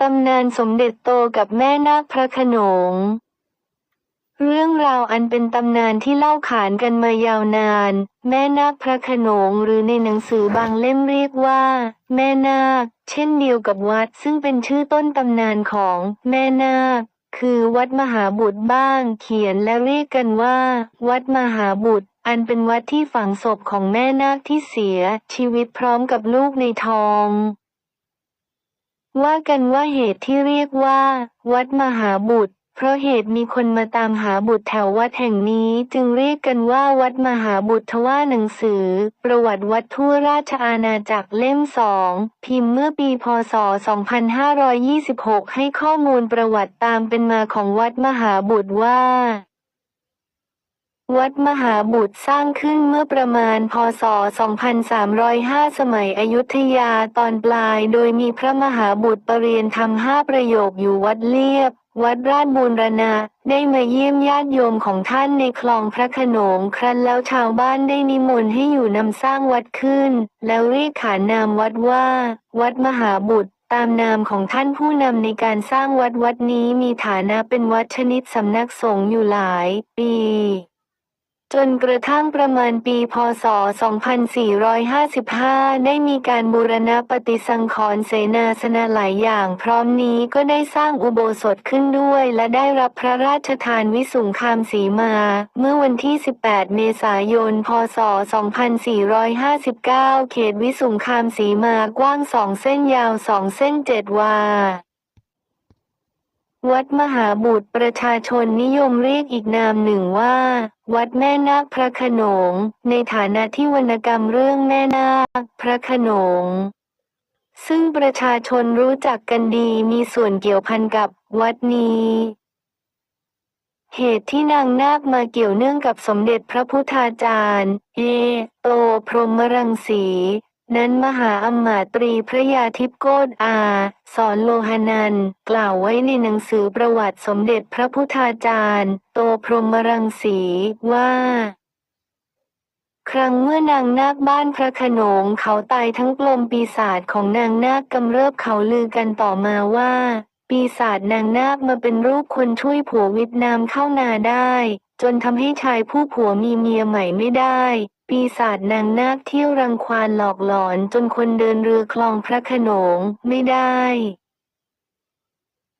ตำนานสมเด็จโตกับแม่นาคพระขนง เรื่องราวอันเป็นตำนานที่เล่าขานกันมายาวนาน แม่นาคพระขนงหรือในหนังสือบางเล่มเรียกว่า แม่นาค เช่นเดียวกับวัดซึ่งเป็นชื่อต้นตำนานของแม่นาค คือวัดมหาบุตรบ้าง เขียนและเรียกกันว่า วัดมหาบุตร อันเป็นวัดที่ฝังศพของแม่นาคที่เสียชีวิตพร้อมกับลูกในท้อง ว่ากันว่าเหตุที่เรียกว่า วัดมหาบุตร เพราะเหตุมีคนมาตามหาบุตรแถววัดแห่งนี้ จึงเรียกกันว่าวัดมหาบุตรทว่าหนังสือ ประวัติวัดทั่วราชอาณาจักรเล่มสองพิมพ์เมื่อปีพศ 2526 ให้ข้อมูลประวัติตามเป็นมาของวัดมหาบุตรว่า วัดมหาบุตรสร้างขึ้นเมื่อประมาณพศ 2305 สมัยอยุธยาตอนปลาย โดยมีพระมหาบุตรประเรียนทำห้าประโยคอยู่วัดเลียบ วัดราชบูรณะ ได้มาเยี่ยมญาติโยมของท่านในคลองพระขนงครั้นแล้วชาวบ้านได้นิมนต์ให้อยู่นำสร้างวัดขึ้น แล้วเรียกขานนามวัดว่า วัดมหาบุตรตามนามของท่านผู้นำในการสร้างวัดวัดนี้มีฐานะเป็นวัดชนิดสำนักสงฆ์อยู่หลายปี จนกระทั่งประมาณปีพศ 2455 ได้มีการบูรณะปฏิสังขรณ์เสนาสนะหลายอย่าง พร้อมนี้ก็ได้สร้างอุโบสถขึ้นด้วย และได้รับพระราชทานวิสุงคามสีมา เมื่อวันที่ 18 เมษายน พศ 2459 เขตวิสุงคามสีมากว้างสองเส้นยาวสองเส้นเจ็ดวา วัดมหาบุตรประชาชนนิยมเรียกอีกนามหนึ่งว่า วัดแม่นาคพระขนง ในฐานะที่วรรณกรรมเรื่องแม่นาคพระขนง ซึ่งประชาชนรู้จักกันดีมีส่วนเกี่ยวพันกับวัดนี้เหตุที่นางนาคมาเกี่ยวเนื่องกับสมเด็จพระพุทธาจารย์เอโตพรหมรังสี นั้นมหาอำมาตรีพระยาทิพโกฏอา สอนโลหนันกล่าวไว้ในหนังสือประวัติสมเด็จพระพุทธาจารย์ โตพรหมรังสีว่า ครั้งเมื่อนางนาคบ้านพระขนงเขาตายทั้งกลมปีศาจของนางนาคกำเริบเขาลือกันต่อมาว่า ปีศาจนางนาคมาเป็นรูปคนช่วยผัววิทนามเข้านาได้ จนทำให้ชายผู้ผัวมีเมียใหม่ไม่ได้ ปีศาจนางนาคเที่ยวรังควานหลอกหลอนจนคนเดินเรือคลองพระโขนงไม่ได้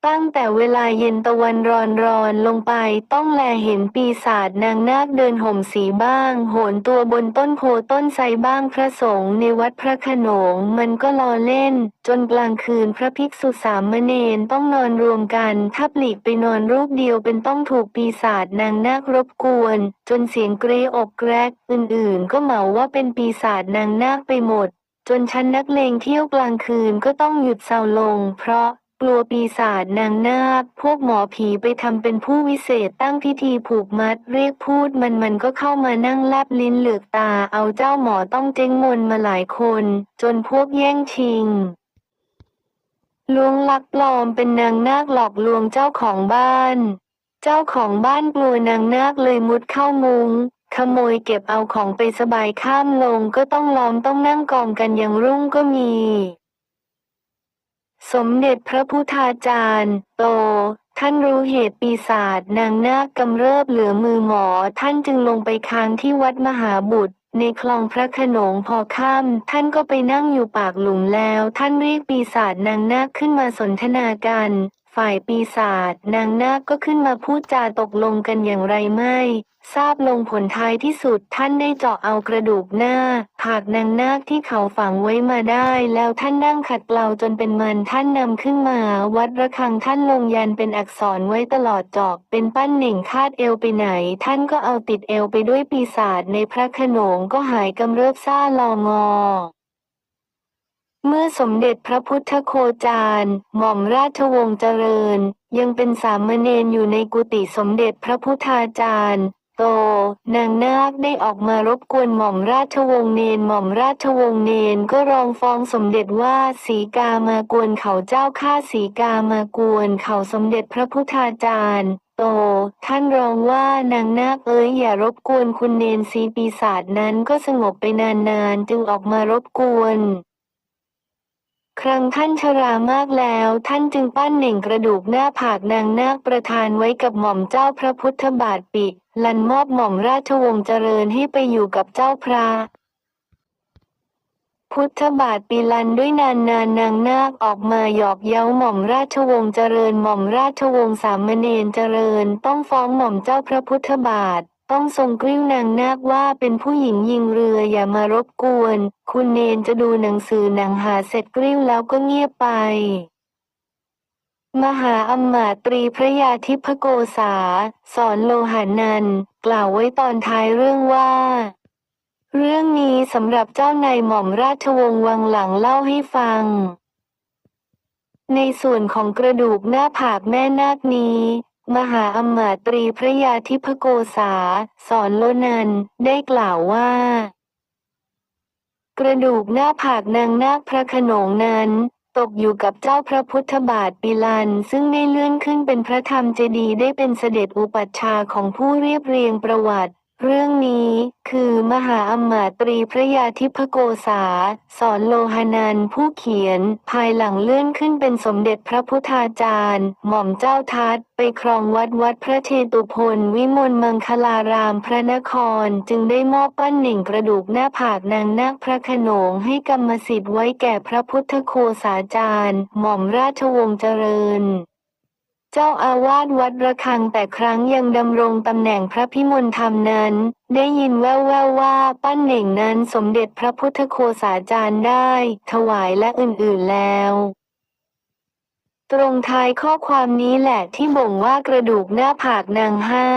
ตั้งแต่เวลาเย็นตะวันร้อนรอนลงไปต้องแลเห็นปีศาจนางนาคเดินห่มสีบ้าง โหนตัวบนต้นโพต้นไทรบ้างพระสงฆ์ในวัดพระโขนงมันก็ล้อเล่น จนกลางคืนพระภิกษุสามเณรต้องนอนรวมกันถ้าปลีกไปนอนรูปเดียวเป็นต้องถูกปีศาจนางนาครบกวน จนเสียงเกรอกแกรกอื่นๆ ก็เหมาว่าเป็นปีศาจนางนาคไปหมด จนชั้นนักเลงเที่ยวกลางคืนก็ต้องหยุดเศร้าลง เพราะ กลัวปีศาจนางนาค พวกหมอผีไปทำเป็นผู้วิเศษตั้งพิธีผูกมัด เรียกพูดมันมันก็เข้ามานั่งแลบลิ้นเหลือกตา เอาเจ้าหมอต้องเจ๊งมนมาหลายคน จนพวกแย่งชิงลวงลักปลอมเป็นนางนาคหลอกลวงเจ้าของบ้าน เจ้าของบ้านกลัวนางนาคเลยมุดเข้ามุง ขโมยเก็บเอาของไปสบายข้ามลงก็ต้องล้อมต้องนั่งกองกันอย่างรุ่งก็มี สมเด็จพระพุทธาจารย์ โต ท่านรู้เหตุปีศาจนางนาคกำเริบเหลือมือหมอ ท่านจึงลงไปค้างที่วัดมหาบุตร ในคลองพระโขนงพอค่ำท่านก็ไปนั่งอยู่ปากหลุมแล้ว ท่านเรียกปีศาจนางนาคขึ้นมาสนทนากัน ฝ่ายปีศาจนางนาคก็ขึ้นมาพูดจาตกลงกันอย่างไรไม่ ทราบลงผลท้ายที่สุดท่านได้เจาะเอากระดูกหน้าผากนางนาคที่เขาฝังไว้มาได้ แล้วท่านนั่งขัดเกลาจนเป็นมันท่านนำขึ้นมา วัดระฆังท่านลงยันเป็นอักษรไว้ตลอดจอกเป็นปั้นหน่งคาดเอวไปไหน ท่านก็เอาติดเอวไปด้วยปีศาจในพระขนงก็หายกำเริบซ่าลองอ เมื่อสมเด็จพระพุทธโคจารหม่อมราชวงศ์เจริญ ยังเป็นสามเณรอยู่ในกุฏิสมเด็จพระพุทธาจารย์โต นางนาคได้ออกมารบกวนหม่อมราชวงศ์เนนหม่อมราชวงศ์เนนก็ร้องฟ้องสมเด็จว่าสีกามากวนเขาเจ้าข้าสีกามากวนเขาสมเด็จพระพุทธาจารย์โต ท่านร้องว่านางนาคเอ๋ยอย่ารบกวนคุณเนนสีปีศาจนั้นก็สงบไปนานๆจึงออกมารบกวน ครั้งท่านชรามากแล้ว ท่านจึงปั้นเหน่งกระดูกหน้าผากนางนาคประทานไว้กับหม่อมเจ้าพระพุทธบาทปิลันมอบหม่อมราชวงศ์เจริญให้ไปอยู่กับเจ้าพระพุทธบาทปีลันด้วยนานนานนางนาคออกมาหยอกเย้าหม่อมราชวงศ์เจริญหม่อมราชวงศ์สามเณรเจริญ ต้องฟ้องหม่อมเจ้าพระพุทธบาท ต้องทรงกริ้วนางนาคว่าเป็นผู้หญิงยิงเรืออย่ามารบกวน คุณเนนจะดูหนังสือหนังหาเสร็จกริ้วแล้วก็เงียบไป มหาอำมาตรีพระยาทิพโกษา สอนโลหานันกล่าวไว้ตอนท้ายเรื่องว่า เรื่องนี้สำหรับเจ้านายหม่อมราชวงศ์วังหลังเล่าให้ฟังในส่วนของกระดูกหน้าผากแม่นาคนี้ มหาอมาตรีพระยาทิพโกษา สอนโลนัน ได้กล่าวว่า กระดูกหน้าผากนางนาคพระขนงนั้น ตกอยู่กับเจ้าพระพุทธบาทปิลัน ซึ่งได้เลื่อนขึ้นเป็นพระธรรมเจดีย์ได้เป็นเสด็จอุปัชฌาย์ของผู้เรียบเรียงประวัติ เรื่องนี้คือมหาอมาตรีพระยาทิพโกษา สอนโลหานันผู้เขียน ภายหลังเลื่อนขึ้นเป็นสมเด็จพระพุทธาจารย์ หม่อมเจ้าทัตไปครองวัดวัดพระเชตุพนวิมลมังคลารามพระนคร จึงได้มอบปั้นหนึ่งกระดูกหน้าผากนางนาคพระขนงให้กรรมสิทธิ์ไว้แก่พระพุทธโคสาจารย์ หม่อมราชวงศ์เจริญ เจ้าอาวาสวัดระฆังแต่ครั้งยังดำรงตำแหน่งพระพิมลธรรมนั้น ได้ยินแว่วๆว่าปั้นเหน่งนั้นสมเด็จพระพุทธโคสาจารย์ได้ ถวายและอื่นๆแล้ว ตรงท้ายข้อความนี้แหละที่บ่งว่ากระดูกหน้าผากนางห้า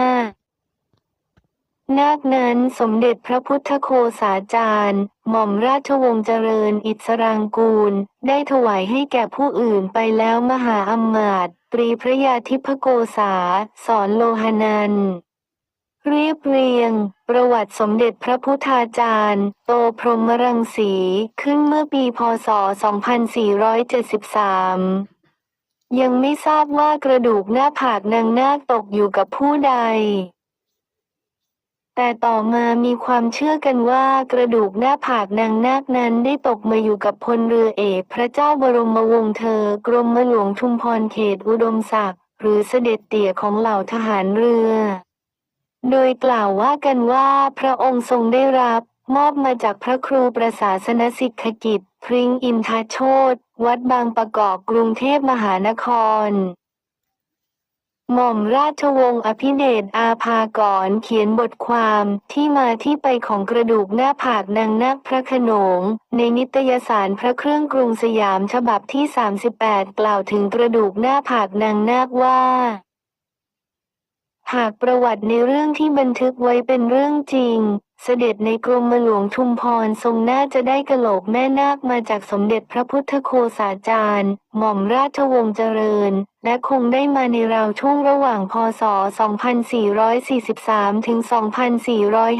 นาคนั้นสมเด็จพระพุทธโคสาจารย์ หม่อมราชวงศ์เจริญอิสรางกูล ได้ถวายให้แก่ผู้อื่นไปแล้วมหาอมาตย์ตรีพระยาทิพโกษา สอนโลหนันเรียบเรียง ประวัติสมเด็จพระพุทธาจารย์ โตพรหมรังสี ขึ้นเมื่อปีพศ 2473 ยังไม่ทราบว่ากระดูกหน้าผากนางนาคตกอยู่กับผู้ใด แต่ต่อมามีความเชื่อกันว่ากระดูกหน้าผากนางนาคนั้นได้ตกมาอยู่กับพลเรือเอกพระเจ้าบรมวงศ์เธอ กรมหลวงชุมพรเขตอุดมศักดิ์หรือเสด็จเตี่ยของเหล่าทหารเรือ โดยกล่าวว่ากันว่าพระองค์ทรงได้รับมอบมาจากพระครูประศาสนสิกขกิจ พริ้งอินทาโชตวัดบางประกอบกรุงเทพมหานคร หม่อมราชวงศ์อภิเดชอาภากรเขียนบทความที่มาที่ไปของกระดูกหน้าผากนางนาคพระขนง ในนิตยสารพระเครื่องกรุงสยามฉบับที่ 38 กล่าวถึงกระดูกหน้าผากนางนาคว่า หากประวัติในเรื่องที่บันทึกไว้เป็นเรื่องจริง เสด็จในกรมหลวงชุมพรทรงน่าจะได้กะโหลกแม่นาคมาจากสมเด็จพระพุทธโคสาจารย์ หม่อมราชวงศ์เจริญ และคงได้มาในราวช่วงระหว่างพศ 2443 ถึง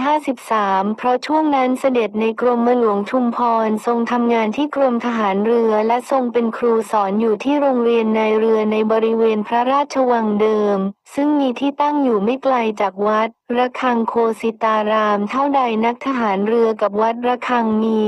2453 เพราะช่วงนั้นเสด็จในกรมหลวงชุมพรทรงทำงานที่กรมทหารเรือและทรงเป็นครูสอนอยู่ที่โรงเรียนในเรือในบริเวณพระราชวังเดิม ซึ่งมีที่ตั้งอยู่ไม่ไกลจากวัด ระฆังโคสิตารามเท่าใดนักทหารเรือกับวัดระฆังมี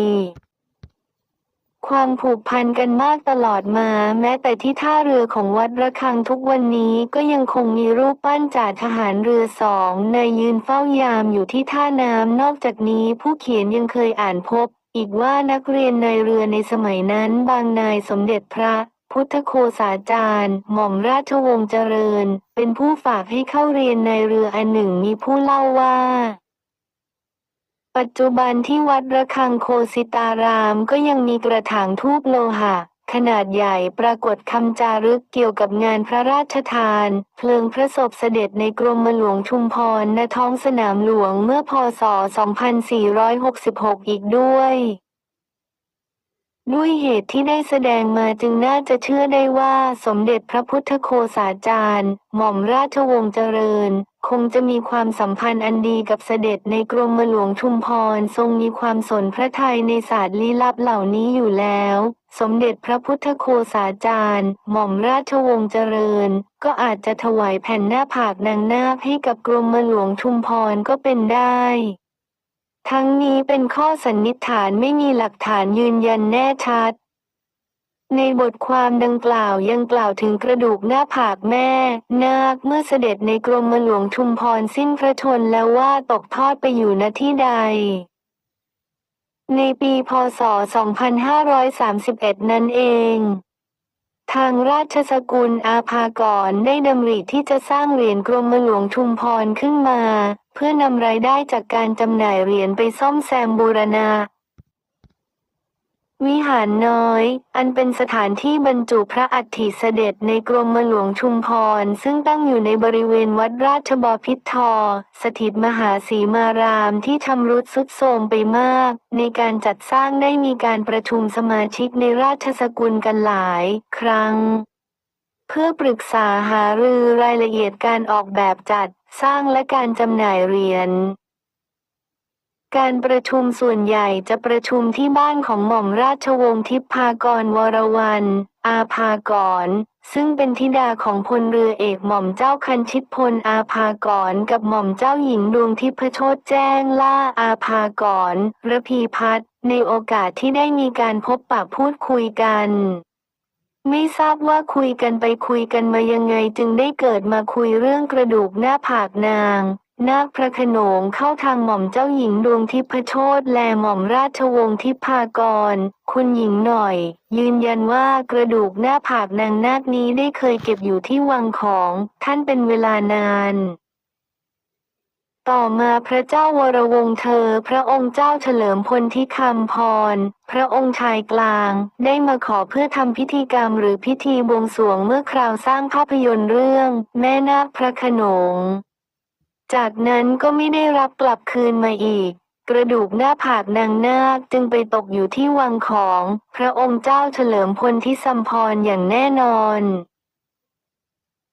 ความผูกพันกันมากตลอดมา แม้แต่ที่ท่าเรือของวัดระฆังทุกวันนี้ก็ยังคงมีรูปปั้นจ่าทหารเรือสองนายยืนเฝ้ายามอยู่ที่ท่าน้ำนอกจากนี้ผู้เขียนยังเคยอ่านพบอีกว่านักเรียนในเรือในสมัยนั้นบางนายสมเด็จพระ พุทธโคสาจารย์ หม่อมราชวงศ์เจริญ เป็นผู้ฝากให้เข้าเรียนในเรืออันหนึ่งมีผู้เล่าว่า ปัจจุบันที่วัดระฆังโคสิตารามก็ยังมีกระถางทูบโลหะ ขนาดใหญ่ปรากฏคำจารึกเกี่ยวกับงานพระราชทาน เพลิงพระศพเสด็จในกรมหลวงชุมพรณท้องสนามหลวงเมื่อพศ 2466 อีกด้วย ด้วยเหตุที่ได้แสดงมาจึงน่าจะเชื่อได้ว่าสมเด็จพระพุทธโคสาจารย์ หม่อมราชวงศ์เจริญ คงจะมีความสัมพันธ์อันดีกับเสด็จในกรมหลวงชุมพรทรงมีความสนพระทัยในศาสตร์ลี้ลับเหล่านี้อยู่แล้ว สมเด็จพระพุทธโคสาจารย์ หม่อมราชวงศ์เจริญ ก็อาจจะถวายแผ่นหน้าผากนางนาคให้กับกรมหลวงชุมพรก็เป็นได้ ทั้งนี้เป็นข้อสันนิษฐานไม่มีหลักฐานยืนยันแน่ชัด ในบทความดังกล่าวยังกล่าวถึงกระดูกหน้าผากแม่ นาคเมื่อเสด็จในกรมหลวงชุมพรสิ้นพระชนแล้วว่าตกทอดไปอยู่ณที่ใดในปีพศ 2531 นั่นเอง ทางราชสกุลอาภากรได้ดำริที่จะสร้างเหรียญกรมหลวงชุมพรขึ้นมา เพื่อนำรายได้จากการจำหน่ายเหรียญไปซ่อมแซมบูรณา วิหารน้อย อันเป็นสถานที่บรรจุพระอัฐิเสด็จในกรมหลวงชุมพร ซึ่งตั้งอยู่ในบริเวณวัดราชบพิตรทอ สถิตมหาสีมารามที่ชำรุดทรุดโทรมไปมาก ในการจัดสร้างได้มีการประชุมสมาชิกในราชสกุลกันหลาย ครั้ง เพื่อปรึกษาหารือรายละเอียดการออกแบบจัดสร้างและการจำหน่ายเหรียญการประชุมส่วนใหญ่จะประชุมที่บ้านของหม่อมราชวงศ์ทิพพากรวรวัน อาภากร ซึ่งเป็นธิดาของพลเรือเอกหม่อมเจ้าคันชิตพลอาภากร กับหม่อมเจ้าหญิงดวงทิพโชตแจ้งล่าอาภากรระพีพัฒน์ในโอกาสที่ได้มีการพบปะพูดคุยกัน ไม่ทราบว่าคุยกันไปคุยกันมายังไงจึงได้เกิดมาคุยเรื่องกระดูกหน้าผากนาง นาคพระโขนงเข้าทางหม่อมเจ้าหญิงดวงทิพโชตและหม่อมราชวงศ์ทิพากร คุณหญิงหน่อย ยืนยันว่ากระดูกหน้าผากนางนาคนี้ได้เคยเก็บอยู่ที่วังของ ท่านเป็นเวลานาน ต่อมาพระเจ้าวรวงเธอ พระองค์เจ้าเฉลิมพลที่คำพร พระองค์ชายกลาง ได้มาขอเพื่อทำพิธีกรรมหรือพิธีบวงสรวงเมื่อคราวสร้างภาพยนตร์เรื่อง แม่นาคพระขนง จากนั้นก็ไม่ได้รับกลับคืนมาอีก กระดูกหน้าผากนางนาคจึงไปตกอยู่ที่วังของ พระองค์เจ้าเฉลิมพลที่สัมพรอย่างแน่นอน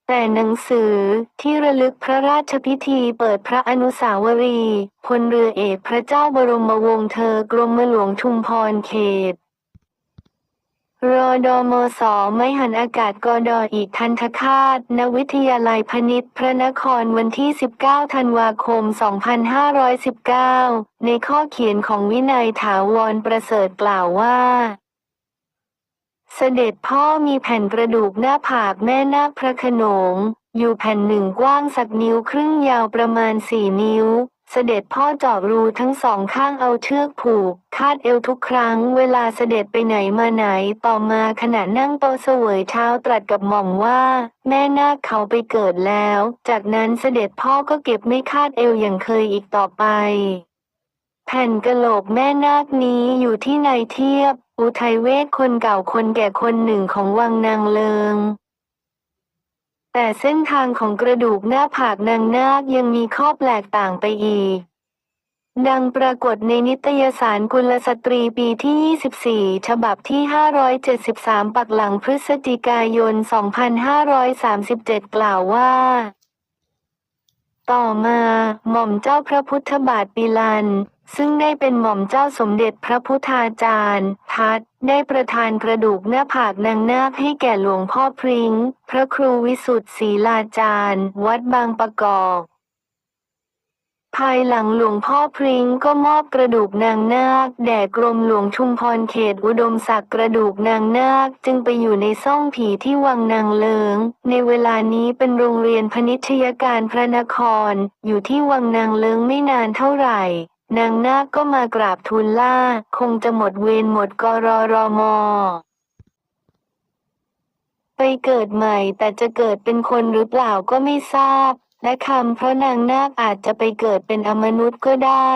แต่หนังสือที่ระลึกพระราชพิธีเปิดพระอนุสาวรีย์พลเรือเอกพระเจ้าบรมวงศ์เธอกรมหลวงชุมพรเขตรอดอมสไม่หันอากาศกอดออีกทันทคาตณวิทยาลัยพณิชย์พระนครวันที่ 19 ธันวาคม 2519 ในข้อเขียนของวินัยถาวรประเสริฐกล่าวว่า เสด็จพ่อมีแผ่นกระดูกหน้าผากแม่นาคพระขนง อยู่แผ่นหนึ่งกว้างสักนิ้วครึ่งยาวประมาณสี่นิ้ว เสด็จพ่อจาะรูทั้งสองข้างเอาเชือกผูก คาดเอวทุกครั้งเวลาเสด็จไปไหนมาไหนต่อมาขณะนั่งโตเสวยเช้าตรัสกับหม่อมว่า แม่นาคเขาไปเกิดแล้ว จากนั้นเสด็จพ่อก็เก็บไม่คาดเอวอย่างเคยอีกต่อไปแผ่นกระโหลกแม่นาคนี้อยู่ที่นายเทียบ อุทัยเวทคนเก่าคนแก่คนหนึ่งของวังนางเลิง แต่เส้นทางของกระดูกหน้าผากนางนาคยังมีข้อแปลกต่างไปอีก ดังปรากฏในนิตยสารกุลสตรีปีที่ 24 ฉบับที่ 573 ปักหลังพฤศจิกายน 2537 กล่าวว่าต่อมาหม่อมเจ้าพระพุทธบาทปิลัน ซึ่งได้เป็นหม่อมเจ้าสมเด็จพระพุทธาจารย์พัดได้ประทานกระดูกหน้าผากนางนาคให้แก่หลวงพ่อพริง้งพระครูวิสุทธิ์ศรีลาจารย์ วัดบางประกอบภายหลังหลวงพ่อพริ้งก็มอบกระดูกนางนาคแด่กรมหลวงชุมพรเขตอุดมศักดิ์กระดูกนางนาคจึงไปอยู่ในซ่องผีที่วังนางเลิง ในเวลานี้เป็นโรงเรียนพนิชยการพระนคร อยู่ที่วังนางเลิงไม่นานเท่าไหร่ นางนาคก็มากราบทูลล่า คงจะหมดเวรหมดกรรมไปเกิดใหม่แต่จะเกิดเป็นคนหรือเปล่าก็ไม่ทราบ และคำเพราะนางนาคอาจจะไปเกิดเป็นอมนุษย์ก็ได้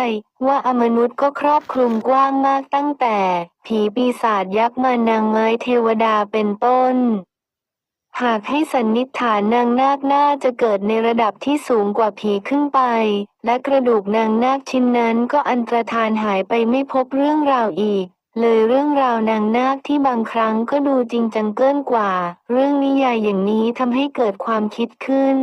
ว่าอมนุษย์ก็ครอบคลุมกว้างมากตั้งแต่ ผีปีศาจยักษ์มานางไม้เทวดาเป็นต้น หากให้สันนิษฐานนางนาคน่าจะเกิดในระดับที่สูงกว่าผีขึ้นไป และกระดูกนางนาคชิ้นนั้นก็อันตรธานหายไปไม่พบเรื่องราวอีก เลยเรื่องราวนางนาคที่บางครั้งก็ดูจริงจังเกินกว่า เรื่องนิยายอย่างนี้ทำให้เกิดความคิดขึ้น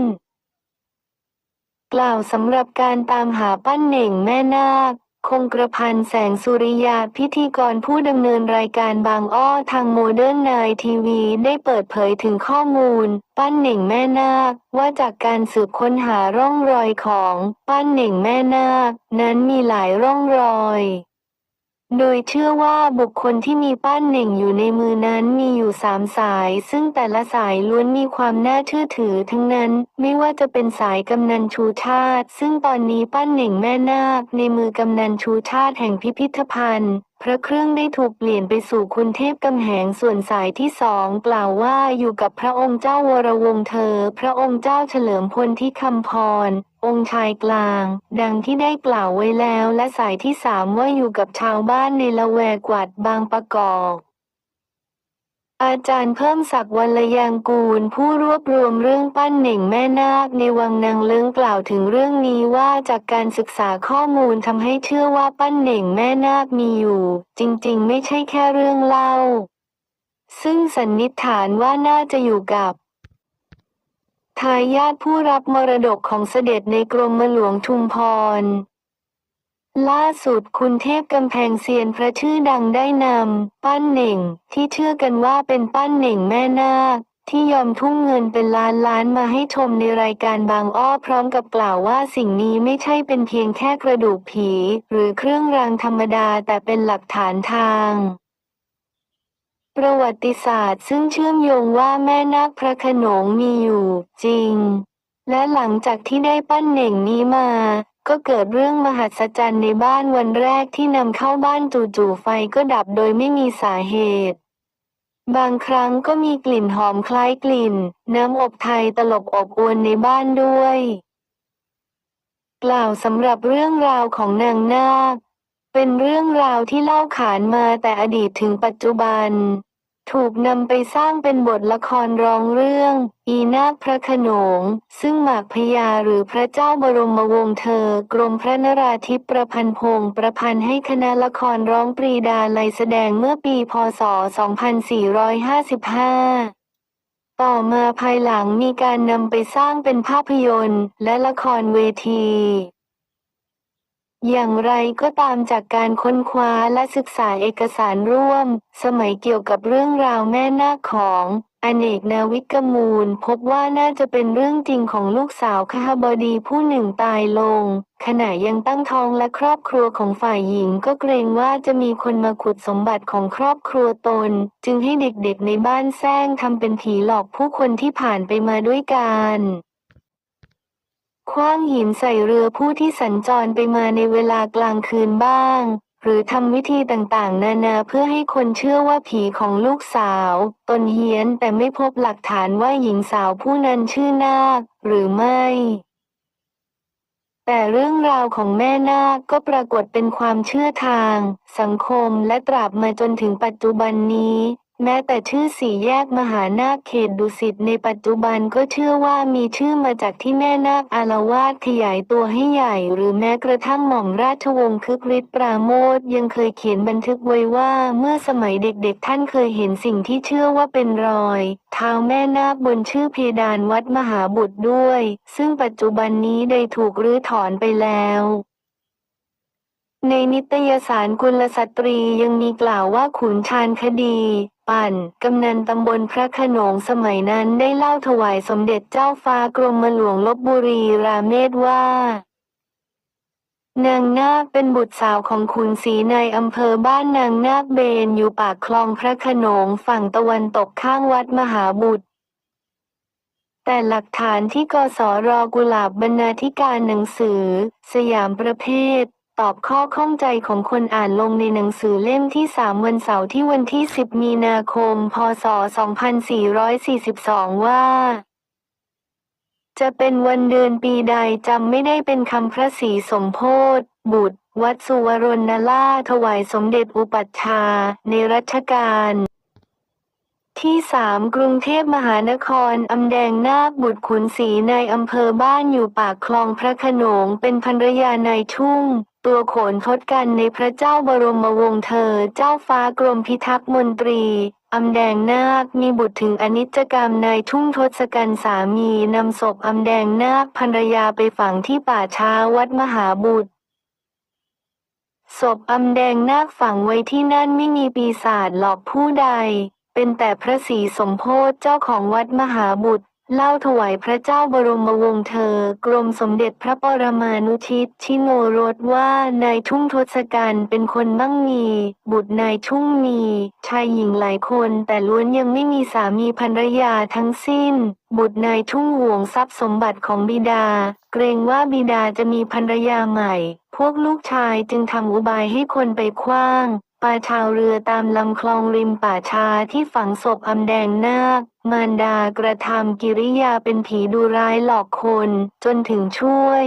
กล่าวสำหรับการตามหาปั้นเหน่งแม่นาค คงกระพันแสงสุริยาพิธีกรผู้ดำเนินรายการบางอ้อทางโมเดิร์นไนทีวีได้เปิดเผยถึงข้อมูล ปั้นเหน่งแม่นาค ว่าจากการสืบค้นหาร่องรอยของ ปั้นเหน่งแม่นาค นั้นมีหลายร่องรอย โดยเชื่อว่าบุคคลที่มีป้านเหน่งอยู่ในมือนั้นมีอยู่สามสาย ซึ่งแต่ละสายล้วนมีความน่าเชื่อถือทั้งนั้น ไม่ว่าจะเป็นสายกำนันชูชาติ ซึ่งตอนนี้ป้านเหน่งแม่นาคในมือกำนันชูชาติแห่งพิพิธภัณฑ์พระเครื่องได้ถูกเปลี่ยนไปสู่คุณเทพกำแหงส่วนสายที่สองกล่าวว่าอยู่กับพระองค์เจ้าวรวงเธอ พระองค์เจ้าเฉลิมพลที่คำพร องค์ชายกลาง ดังที่ได้กล่าวไว้แล้วและสายที่สามว่าอยู่กับชาวบ้านในละแวกวัดบางประกอบอาจารย์เพิ่มศักดิ์วรรยางกูล ผู้รวบรวมเรื่องปั้นเหน่งแม่นาคในวังนางเลิ้งกล่าวถึงเรื่องนี้ว่าจากการศึกษาข้อมูลทำให้เชื่อว่าปั้นเหน่งแม่นาคมีอยู่ จริงๆ ไม่ใช่แค่เรื่องเล่า ซึ่งสันนิษฐานว่าน่าจะอยู่กับ ทายาทผู้รับมรดกของเสด็จในกรมหลวงชุมพร ล่าสุดคุณเทพกำแพงเซียนพระชื่อดังได้นำปั้นเหน่ง ที่เชื่อกันว่าเป็นปั้นเหน่งแม่นาคที่ยอมทุ่มเงินเป็นล้านล้านมาให้ชมในรายการบางอ้อพร้อมกับกล่าวว่าสิ่งนี้ไม่ใช่เป็นเพียงแค่กระดูกผี หรือเครื่องรางธรรมดาแต่เป็นหลักฐานทาง ประวัติศาสตร์ซึ่งเชื่อมโยงว่าแม่นาคพระขนงมีอยู่จริง และหลังจากที่ได้ปั้นเหน่งนี้มา ก็เกิดเรื่องมหัศจรรย์ในบ้านวันแรกที่นำเข้าบ้านจู่ๆไฟก็ดับโดยไม่มีสาเหตุ บางครั้งก็มีกลิ่นหอมคล้ายกลิ่น น้ำอบไทยตลบอบอวนในบ้านด้วย กล่าวสำหรับเรื่องราวของนางนาคเป็นเรื่องราวที่เล่าขานมาแต่อดีตถึงปัจจุบัน ถูกนำไปสร้างเป็นบทละครร้องเรื่อง อีนาคพระโขนง ซึ่งหมากพญาหรือพระเจ้าบรมวงศ์เธอ กรมพระนราธิปประพันธ์พงศ์ประพันธ์ให้คณะละครร้องปรีดาลัยแสดงเมื่อปีพศ 2455ต่อมาภายหลังมีการนำไปสร้างเป็นภาพยนตร์และละครเวที อย่างไรก็ตามจากการค้นคว้าและศึกษาเอกสารร่วม สมัยเกี่ยวกับเรื่องราวแม่นาคของอเนกนาวิกมูล พบว่าน่าจะเป็นเรื่องจริงของลูกสาวขหบดีผู้หนึ่งตายลง ขณะยังตั้งท้องและครอบครัวของฝ่ายหญิงก็เกรงว่าจะมีคนมาขุดสมบัติของครอบครัวตน จึงให้เด็กๆในบ้านแซงทำเป็นผีหลอกผู้คนที่ผ่านไปมาด้วยกัน คว้างหินใส่เรือผู้ที่สัญจรไปมาในเวลากลางคืนบ้าง หรือทำวิธีต่างๆ นานาเพื่อให้คนเชื่อว่าผีของลูกสาว ตนเฮี้ยนแต่ไม่พบหลักฐานว่าหญิงสาวผู้นั้นชื่อนาค หรือไม่ แต่เรื่องราวของแม่นาคก็ปรากฏเป็นความเชื่อทาง สังคมและตราบมาจนถึงปัจจุบันนี้ แม้แต่ชื่อสี่แยกมหานาคเขตดุสิตในปัจจุบันก็เชื่อว่ามีชื่อมาจากที่แม่นาคอารวาสขยายตัวให้ใหญ่ หรือแม้กระทั่งหม่อมราชวงศ์คึกฤทธิ์ปราโมทยังเคยเขียนบันทึกไว้ว่าเมื่อสมัยเด็กๆท่านเคยเห็นสิ่งที่เชื่อว่าเป็นรอยเท้าแม่นาคบนชื่อเพดานวัดมหาบุตรด้วย ซึ่งปัจจุบันนี้ได้ถูกรื้อถอนไปแล้วในนิตยสารกุลสตรียังมีกล่าวว่าขุนชานคดี ปั่น กำนันตำบลพระขนงสมัยนั้นได้เล่าถวายสมเด็จเจ้าฟ้ากรมหลวงลบบุรีราเมศว่า นางนาคเป็นบุตรสาวของขุนศรีในอำเภอบ้านนางนาคเบนอยู่ปากคลองพระขนงฝั่งตะวันตกข้างวัดมหาบุตรแต่หลักฐานที่กสรกุหลาบบรรณาธิการหนังสือ สยามประเภท ตอบข้อข้องใจของคนอ่านลงในหนังสือเล่มที่ 3 วันเสาร์ที่วันที่ 10 มีนาคม พศ 2442 ว่า จะเป็นวันเดือนปีใดจำไม่ได้เป็นคำพระศรีสมโพธบุตร วัดสุวรณล่าถวายสมเด็จอุปัชฌาย์ในรัชกาลที่สามกรุงเทพมหานครอำแดงนาคบุตรขุนศรีในอำเภอบ้านอยู่ปากคลองพระขนงเป็นภรรยานายทุ่ง ตัวโขนทดกันในพระเจ้าบรมวงศ์เธอ เจ้าฟ้ากรมพิทักษ์มนตรีอำแดงนาค มีบุตรถึงอนิจกรรมนายทุ่งทศกัณฐ์สามีนำศพอำแดงนาคภรรยาไปฝังที่ป่าช้าวัดมหาบุตรศพอำแดงนาคฝังไว้ที่นั่นไม่มีปีศาจหลอกผู้ใด เป็นแต่พระศรีสมโพธิเจ้าของวัดมหาบุตร เล่าถวายพระเจ้าบรมวงศ์เธอ กรมสมเด็จพระปรมานุชิต ชิโนรสว่านายทุ่งทศกัณฐ์เป็นคนมั่งมี บุตรนายทุ่งมี ชายหญิงหลายคนแต่ล้วนยังไม่มีสามีภรรยาทั้งสิ้น บุตรนายทุ่งห่วงทรัพย์สมบัติของบิดา เกรงว่าบิดาจะมีภรรยาใหม่ พวกลูกชายจึงทำอุบายให้คนไปคว้าง ปลาชาวเรือตามลำคลองริมป่าชาที่ฝังศพอำแดงนาค มารดากระทำกิริยาเป็นผีดูร้ายหลอกคนจนถึงช่วย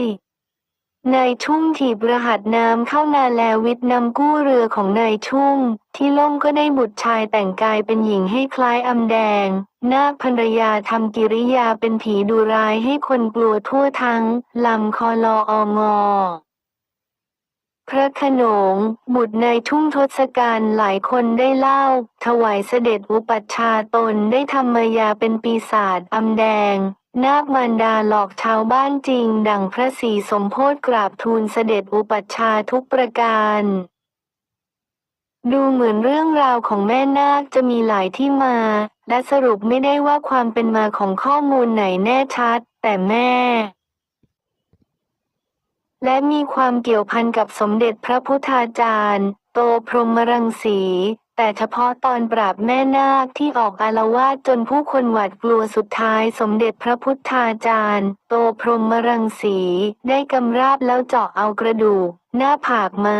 นายทุ่งถีบรหัสน้ำเข้านาแลวิทนำกู้เรือของนายทุ่ง ที่ล่มก็ได้บุตรชายแต่งกายเป็นหญิงให้คล้ายอำแดง นาคภรรยาทำกิริยาเป็นผีดูร้ายให้คนกลัวทั่วทั้งลำคอลอองอ พระขนงบุตรในายทุ่งทศกัณฐ์หลายคนได้เล่า ถวายเสด็จอุปัชฌาย์ตนได้ทำมายาเป็นปีศาจอำแดง นาคมารดาหลอกชาวบ้านจริง ดังพระศรีสมโพธกราบทูลเสด็จอุปัชฌาย์ทุกประการดูเหมือนเรื่องราวของแม่นาคจะมีหลายที่มา และสรุปไม่ได้ว่าความเป็นมาของข้อมูลไหนแน่ชัด แต่แม่ และมีความเกี่ยวพันกับสมเด็จพระพุทธาจารย์ โตพรหมรังสี แต่เฉพาะตอนปราบแม่นาคที่ออกอารวาสจนผู้คนหวาดกลัวสุดท้ายสมเด็จพระพุทธาจารย์ โตพรหมรังสี ได้กำราบแล้วเจาะเอากระดูก หน้าผากมา